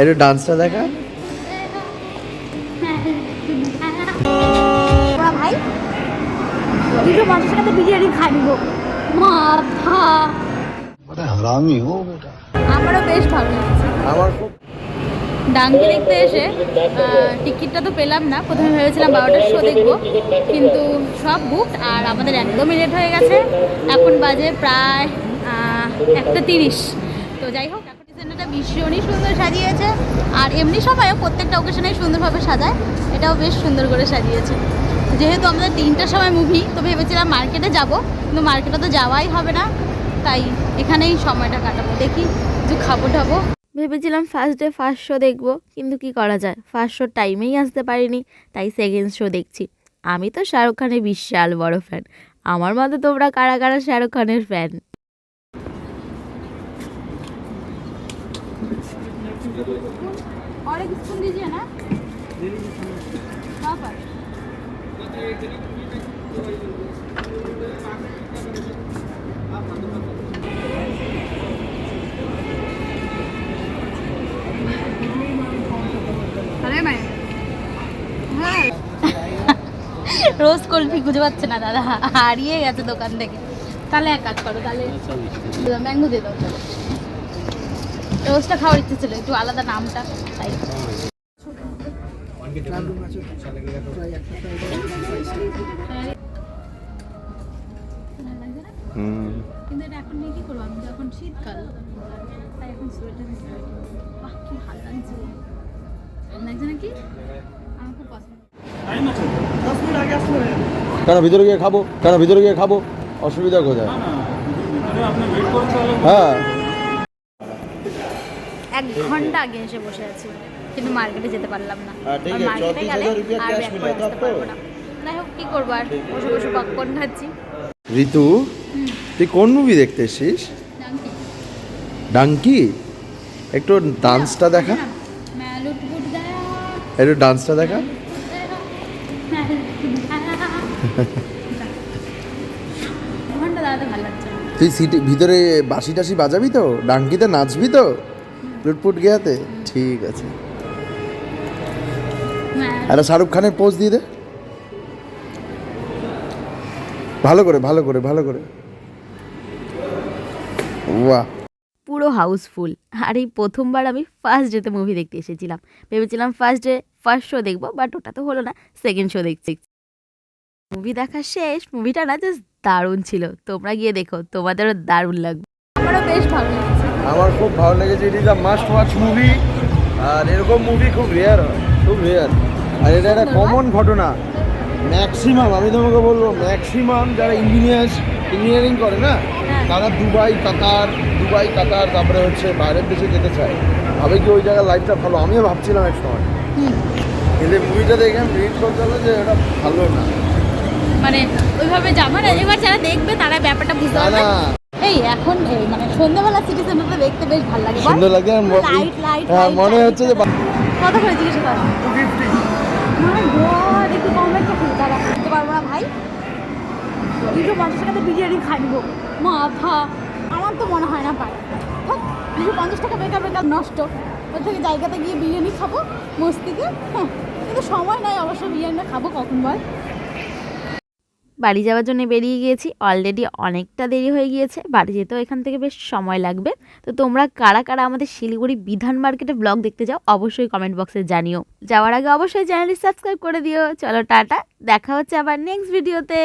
একটু ডান্সটা দেখা। দেখতে এসে টিকিটটা তো পেলাম না। প্রথমে ভেবেছিলাম শো দেখব। কিন্তু সব বুক আর আমাদের একদমই লেট হয়ে গেছে। এখন বাজে প্রায় একটা তিরিশ। তো যাই হোক সিনেমাটা ভীষণই সুন্দর সাজিয়েছে। আর এমনি সময়ও প্রত্যেকটা ওকেশনেই সুন্দরভাবে সাজায়। এটাও বেশ সুন্দর করে সাজিয়েছে। যেহেতু আমাদের তিনটার সময় মুভি তো ভেবেছিলাম মার্কেটে যাব, কিন্তু মার্কেটে তো যাওয়াই হবে না। তাই এখানেই সময়টা কাটাবো। দেখি কিছু খাব টাবো ভেবেছিলাম ফার্স্ট ডে ফার্স্ট শো দেখব, কিন্তু কি করা যায়? ফার্স্ট শো টাইমেই আসতে পারিনি, তাই সেকেন্ড শো দেখছি। আমি তো শাহরুখ খানের বিশাল বড় ফ্যান আমার মতে তোমরা কারা কারা শাহরুখ খানের ফ্যান और एक स्पून दीजिए ना हाँ पर अरे मैं হ্যাঁ রোজ কুলফি খুঁজে পাচ্ছে না দাদা হারিয়ে গেছে দোকান থেকে তাহলে এক কাজ করো তাহলে ম্যাঙ্গো দিয়ে দাও চলো রোজটা খাওয়ার ইচ্ছে ছিল একটু আলাদা নামটা তাই হুম। কিন্তু এটা এখন নিয়ে কি করব? আমি তো শীতকাল। তাই এখন সোয়েটার বাহ কি ভালো লাগছে। লাগছে নাকি? আমার খুব পছন্দ। কেন ভিতরে গিয়ে খাব। কেন ভিতরে গিয়ে খাব। অসুবিধা কোথায়? হ্যাঁ। এক ঘণ্টা আগে এসে বসে আছি। কিন্তু মার্কেটে যেতে পারলাম না। মার্কেটে গেলে আর ব্যাগ করে আসতে পারব না। হোক কী করব আর? বসে বসে পপকর্ন খাচ্ছি। ঋতু তুই কোন মুভি দেখতে এসেছিস? ডাঙ্কি একটু ডান্সটা দেখা। একটু ডান্সটা দেখা। তুই সিটি ভিতরে বাসি টাসি বাজাবি তো? ডাঙ্কিতে নাচবি তো? লুটপুট গিয়াতে ঠিক আছে। একটা শাহরুখ খানের পোজ দিয়ে দে। ভালো করে ভালো করে ভালো করে। বাহ। পুরো হাউসফুল আর এই প্রথমবার আমি ফার্স্ট ডেতে মুভি দেখতে এসেছিলাম। ভেবেছিলাম ফার্স্ট ডে ফার্স্ট শো দেখব বাট ওটা তো হলো না সেকেন্ড শো দেখছি। মুভি দেখা শেষ মুভিটা না জাস্ট দারুণ ছিল। তোমরা গিয়ে দেখো তোমাদেরও দারুণ লাগবে। আমারও বেশ ভালো লেগেছে। আমার খুব ভালো লেগেছে it is a must watch movie আর এরকম মুভি খুব রেয়ার হয় খুব রেয়ার আর এটা একটা কমন ঘটনা। ম্যাক্সিমাম আমি তোমাকে বলব ম্যাক্সিমাম যারা ইঞ্জিনিয়ার্স ইঞ্জিনিয়ারিং করে না হ্যাঁ। তারা দুবাই কাতার দুবাই কাতার তারপরে হচ্ছে বাইরের দেশে যেতে চায়। ভাবে কি ওই জায়গার লাইফটা ভালো? আমিও ভাবছিলাম এক সময়। কিন্তু মুভিটা দেখে আমি রিড করতে হলো যে এটা ভালো না। মানে ওইভাবে যাব না। এবার যারা দেখবে তারা ব্যাপারটা বুঝতে না পারবে এই এখন এই মানে সন্ধ্যাবেলা সিটি সেন্টারটা দেখতে বেশ ভালো লাগে। সুন্দর লাগে লাইট লাইট মনে হচ্ছে যে কত করে জিজ্ঞেস কর? মাই গড একটু কম একটা দাঁড়া খেতে পারব না ভাই। দুশো পঞ্চাশ টাকাতে বিরিয়ানি খাই নিবো মাথা আমার তো মনে হয় না থাক, দুশো পঞ্চাশ টাকা বেকার বেকার নষ্ট। ওর জায়গাতে গিয়ে বিরিয়ানি খাব মস্তিকে। হ্যাঁ কিন্তু সময় নাই অবশ্য বিরিয়ানিটা খাব কখন বল? বাড়ি যাওয়ার জন্য বেরিয়ে গিয়েছি। অলরেডি অনেকটা দেরি হয়ে গিয়েছে। বাড়ি যেতেও এখান থেকে বেশ সময় লাগবে। তো তোমরা কারা কারা আমাদের শিলিগুড়ি বিধান মার্কেটে ব্লগ দেখতে যাও, অবশ্যই কমেন্ট বক্সে জানিও। যাওয়ার আগে অবশ্যই চ্যানেলটি সাবস্ক্রাইব করে দিও। চলো টাটা। দেখা হচ্ছে আবার নেক্সট ভিডিওতে